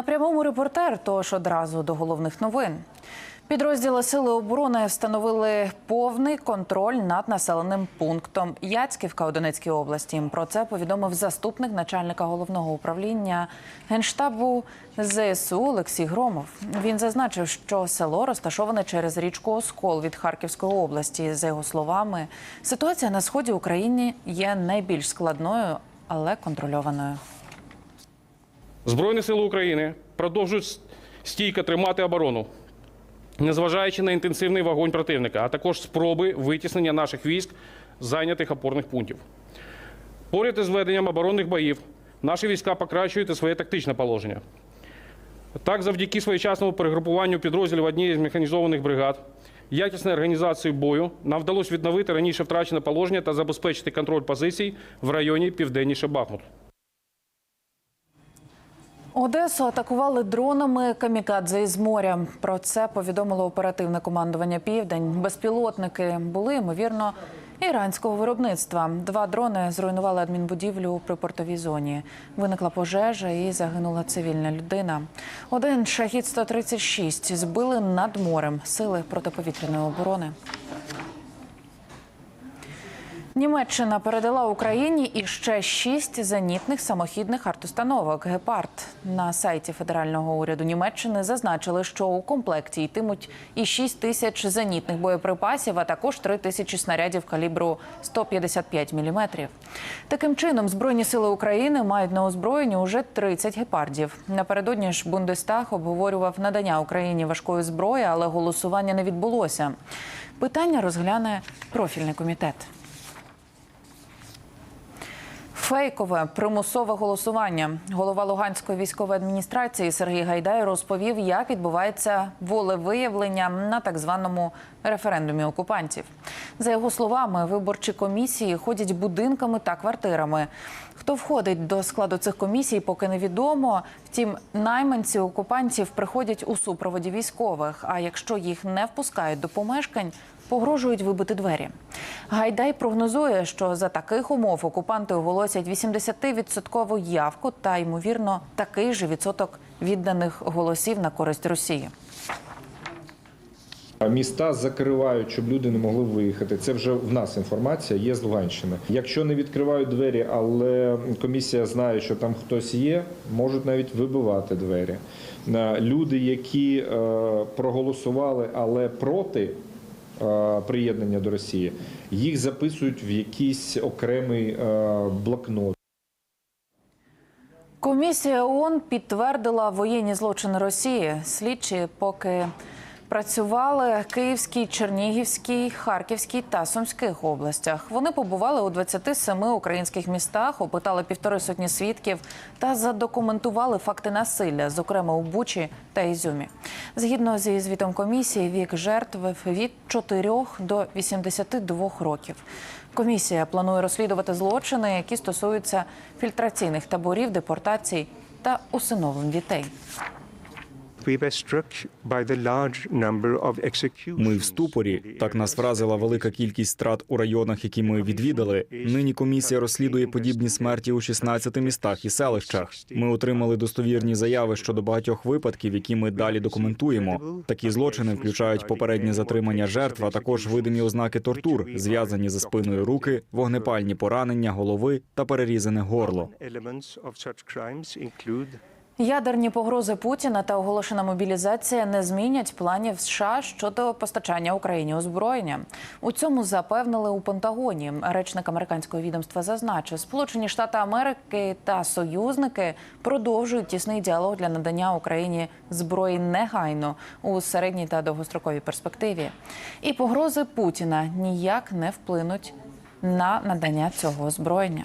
На прямому репортер, тож одразу до головних новин. Підрозділи Сили оборони встановили повний контроль над населеним пунктом Яцьківка у Донецькій області. Про це повідомив заступник начальника головного управління генштабу ЗСУ Олексій Громов. Він зазначив, що село розташоване через річку Оскол від Харківської області. За його словами, ситуація на сході України є найбільш складною, але контрольованою. Збройні сили України продовжують стійко тримати оборону, незважаючи на інтенсивний вогонь противника, а також спроби витіснення наших військ з зайнятих опорних пунктів. Поряд із веденням оборонних боїв наші війська покращують своє тактичне положення. Так, завдяки своєчасному перегрупуванню підрозділів однієї з механізованих бригад, якісній організації бою, нам вдалося відновити раніше втрачене положення та забезпечити контроль позицій в районі південніше Бахмут. Одесу атакували дронами камікадзе із моря. Про це повідомило оперативне командування Південь. Безпілотники були ймовірно іранського виробництва. Два дрони зруйнували адмінбудівлю у припортовій зоні. Виникла пожежа і загинула цивільна людина. Один шахід 136 збили над морем сили протиповітряної оборони. Німеччина передала Україні іще шість зенітних самохідних артустановок «Гепард». На сайті федерального уряду Німеччини зазначили, що у комплекті йтимуть і 6 тисяч зенітних боєприпасів, а також 3 тисячі снарядів калібру 155 мм. Таким чином, Збройні сили України мають на озброєнні уже 30 гепардів. Напередодні ж Бундестаг обговорював надання Україні важкої зброї, але голосування не відбулося. Питання розгляне профільний комітет. Фейкове примусове голосування. Голова Луганської військової адміністрації Сергій Гайдай розповів, як відбувається волевиявлення на так званому референдумі окупантів. За його словами, виборчі комісії ходять будинками та квартирами. Хто входить до складу цих комісій, поки невідомо. Втім, найманці окупантів приходять у супроводі військових. А якщо їх не впускають до помешкань, погрожують вибити двері. Гайдай прогнозує, що за таких умов окупанти оголосять 80% явку та ймовірно такий же відсоток відданих голосів на користь Росії. Міста закривають, щоб люди не могли виїхати. Це вже в нас інформація є з Луганщини. Якщо не відкривають двері, але комісія знає, що там хтось є, можуть навіть вибивати двері. Е, Люди, які е, проголосували, але проти приєднання до Росії, їх записують в якийсь окремий е, блокнот. Комісія ООН підтвердила воєнні злочини Росії. Слідчі поки працювали Київській, Чернігівській, Харківській та Сумських областях. Вони побували у 27 українських містах, опитали півтори сотні свідків та задокументували факти насилля, зокрема у Бучі та Ізюмі. Згідно зі звітом комісії, вік жертв від 4 до 82 років. Комісія планує розслідувати злочини, які стосуються фільтраційних таборів, депортацій та усиновлень дітей. Ми в ступорі. Так нас вразила велика кількість страт у районах, які ми відвідали. Нині комісія розслідує подібні смерті у 16 містах і селищах. Ми отримали достовірні заяви щодо багатьох випадків, які ми далі документуємо. Такі злочини включають попереднє затримання жертв, а також видимі ознаки тортур, зв'язані за спиною руки, вогнепальні поранення голови та перерізане горло. Ядерні погрози Путіна та оголошена мобілізація не змінять планів США щодо постачання Україні озброєння. У цьому запевнили у Пентагоні. Речник американського відомства зазначив, Сполучені Штати Америки та союзники продовжують тісний діалог для надання Україні зброї негайно у середній та довгостроковій перспективі. І погрози Путіна ніяк не вплинуть на надання цього озброєння.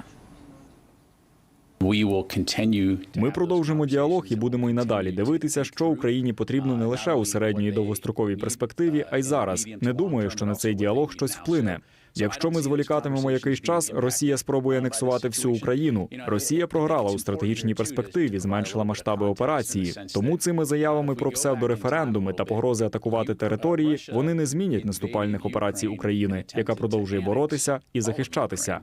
Ми продовжимо діалог і будемо й надалі дивитися, що Україні потрібно не лише у середньої і довгостроковій перспективі, а й зараз. Не думаю, що на цей діалог щось вплине. Якщо ми зволікатимемо якийсь час, Росія спробує анексувати всю Україну. Росія програла у стратегічній перспективі, зменшила масштаби операції. Тому цими заявами про псевдореферендуми та погрози атакувати території вони не змінять наступальних операцій України, яка продовжує боротися і захищатися.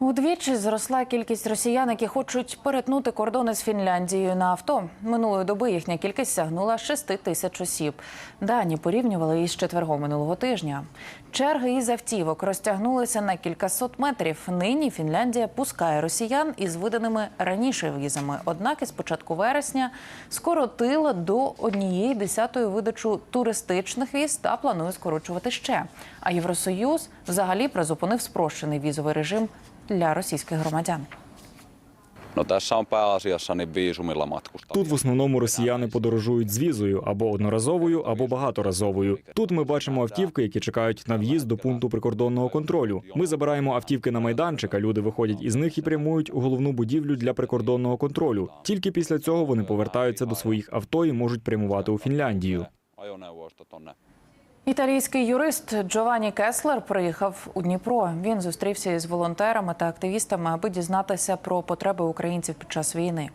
Удвічі зросла кількість росіян, які хочуть перетнути кордони з Фінляндією на авто. Минулої доби їхня кількість сягнула 6 тисяч осіб. Дані порівнювали із четвергом минулого тижня. Черги із автівок розтягнулися на кількасот метрів. Нині Фінляндія пускає росіян із виданими раніше візами. Однак із початку вересня скоротила до однієї десятої видачу туристичних віз та планує скорочувати ще. А Євросоюз взагалі призупинив спрощений візовий режим для російських громадян. No tässä on pääasiassa niin viisumilla matkustaminen. Тут в основному росіяни подорожують з візою або одноразовою, або багаторазовою. Тут ми бачимо автівки, які чекають на в'їзд до пункту прикордонного контролю. Ми забираємо автівки на майданчик, а люди виходять із них і прямують у головну будівлю для прикордонного контролю. Тільки після цього вони повертаються до своїх авто і можуть прямувати у Фінляндію. Італійський юрист Джованні Кеслер приїхав у Дніпро. Він зустрівся із волонтерами та активістами, аби дізнатися про потреби українців під час війни.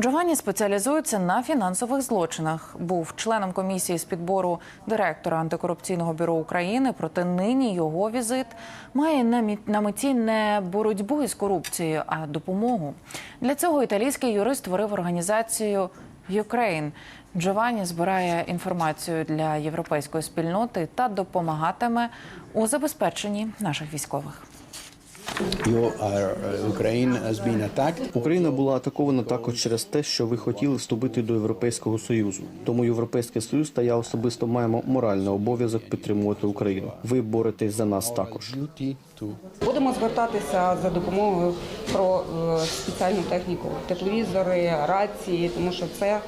Джованні спеціалізується на фінансових злочинах. Був членом комісії з підбору директора антикорупційного бюро України. Проте нині його візит має на меті не боротьбу із корупцією, а допомогу. Для цього італійський юрист створив організацію Ukraine. Джованні збирає інформацію для європейської спільноти та допомагатиме у забезпеченні наших військових. Україна була атакована також через те, що ви хотіли вступити до Європейського союзу. Тому Європейський союз та я особисто маємо моральний обов'язок підтримувати Україну. Ви боретесь за нас також. Будемо звертатися за допомогою про е, спеціальну техніку, тепловізори, рації, тому що це,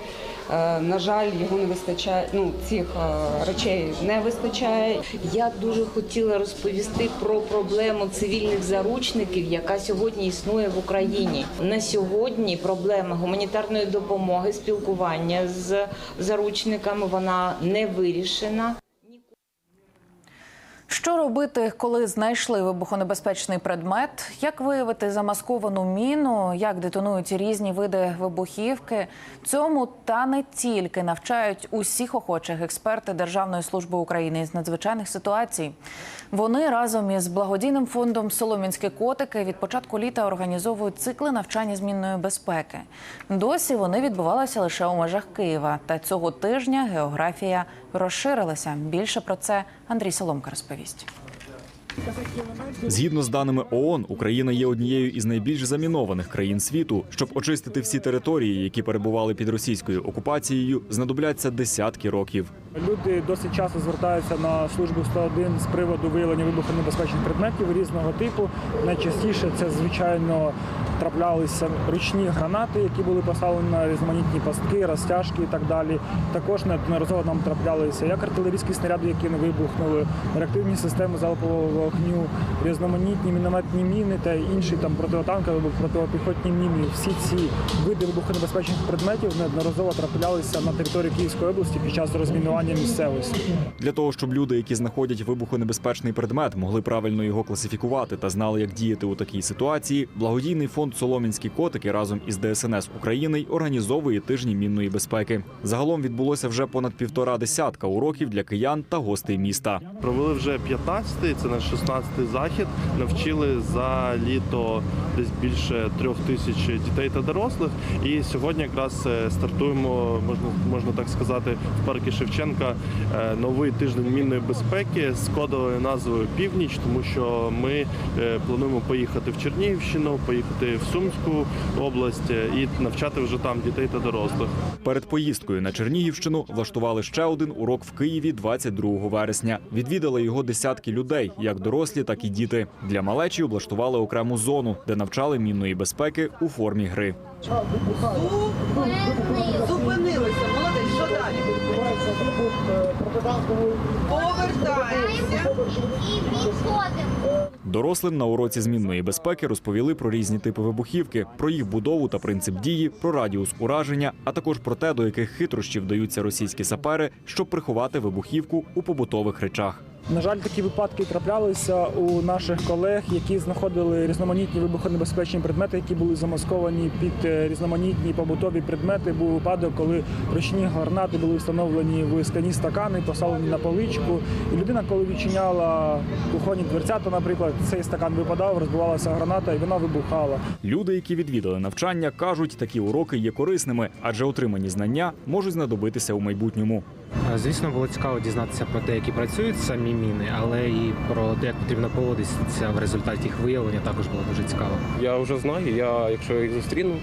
на жаль, його не вистачає. Ну цих е, речей не вистачає. Я дуже хотіла розповісти про проблему цивільних заручників, яка сьогодні існує в Україні. На сьогодні проблема гуманітарної допомоги, спілкування з заручниками вона не вирішена. Що робити, коли знайшли вибухонебезпечний предмет? Як виявити замасковану міну? Як детонують різні види вибухівки? Цьому та не тільки навчають усіх охочих експерти Державної служби України із надзвичайних ситуацій. Вони разом із благодійним фондом Соломінські котики від початку літа організовують цикли навчання змінної безпеки. Досі вони відбувалися лише у межах Києва. Та цього тижня географія розширилася. Більше про це Андрій Соломка розповість. Згідно з даними ООН, Україна є однією із найбільш замінованих країн світу. Щоб очистити всі території, які перебували під російською окупацією, знадобляться десятки років. Люди досить часто звертаються на службу 101 з приводу виявлення вибухонебезпечних предметів різного типу. Найчастіше це, звичайно, траплялися ручні гранати, які були поставлені на різноманітні пастки, розтяжки і так далі. Також неодноразово нам траплялися як артилерійські снаряди, які не вибухнули, реактивні системи залпового вогню, різноманітні мінометні міни та інші там противотанкові або протипіхотні міни. Всі ці види вибухонебезпечних предметів неодноразово траплялися на території Київської області під час розмінування місцевості. Для того, щоб люди, які знаходять вибухонебезпечний предмет, могли правильно його класифікувати та знали, як діяти у такій ситуації, благодійний фонд Соломінські котики разом із ДСНС України й організовує тижні мінної безпеки. Загалом відбулося вже понад півтора десятка уроків для киян та гостей міста. Провели вже 15-й, це наш 16-й захід. Навчили за літо десь більше трьох тисяч дітей та дорослих. І сьогодні якраз е, стартуємо, можна можна так сказати, в парку Шевченка е, новий тиждень мінної безпеки з кодовою назвою Північ, тому що ми е, плануємо поїхати в Чернігівщину, поїхати в Сумську область і навчати вже там дітей та дорослих. Перед поїздкою на Чернігівщину влаштували ще один урок в Києві 22 вересня. Відвідали його десятки людей, як дорослі, так і діти. Для малечі облаштували окрему зону, де навчали мінної безпеки у формі гри. Зупинилися, молодець, що далі? Повертаємося. Дорослим на уроці змінної безпеки розповіли про різні типи вибухівки, про їх будову та принцип дії, про радіус ураження, а також про те, до яких хитрощів вдаються російські сапери, щоб приховати вибухівку у побутових речах. На жаль, такі випадки траплялися у наших колег, які знаходили різноманітні вибухонебезпечні предмети, які були замасковані під е, різноманітні побутові предмети. Був випадок, коли ручні гранати були встановлені в скляні стакани, поставлені на поличку. І людина, коли відчиняла кухонні дверцята, наприклад, цей стакан випадав, розбивалася граната і вона вибухала. Люди, які відвідали навчання, кажуть, такі уроки є корисними, адже отримані знання можуть знадобитися у майбутньому. Звісно, було цікаво дізнатися про те, які працюють самі міни, але і про те, як потрібно поводитися в результаті їх виявлення, також було дуже цікаво. Я вже знаю. Я, якщо їх зустріну,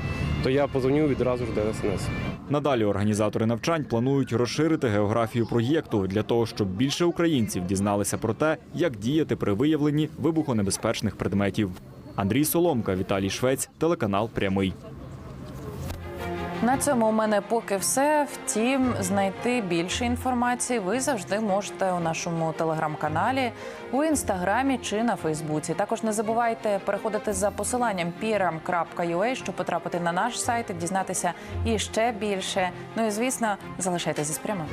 то я позвоню відразу ж ДСНС. Надалі організатори навчань планують розширити географію проєкту для того, щоб більше українців дізналися про те, як діяти при виявленні вибухонебезпечних предметів. Андрій Соломка, Віталій Швець, телеканал Прямий. На цьому у мене поки все. Втім, знайти більше інформації ви завжди можете у нашому телеграм-каналі, у інстаграмі чи на Фейсбуці. Також не забувайте переходити за посиланням piram.ua, щоб потрапити на наш сайт і дізнатися іще більше. Ну і звісно, залишайтеся з прямим.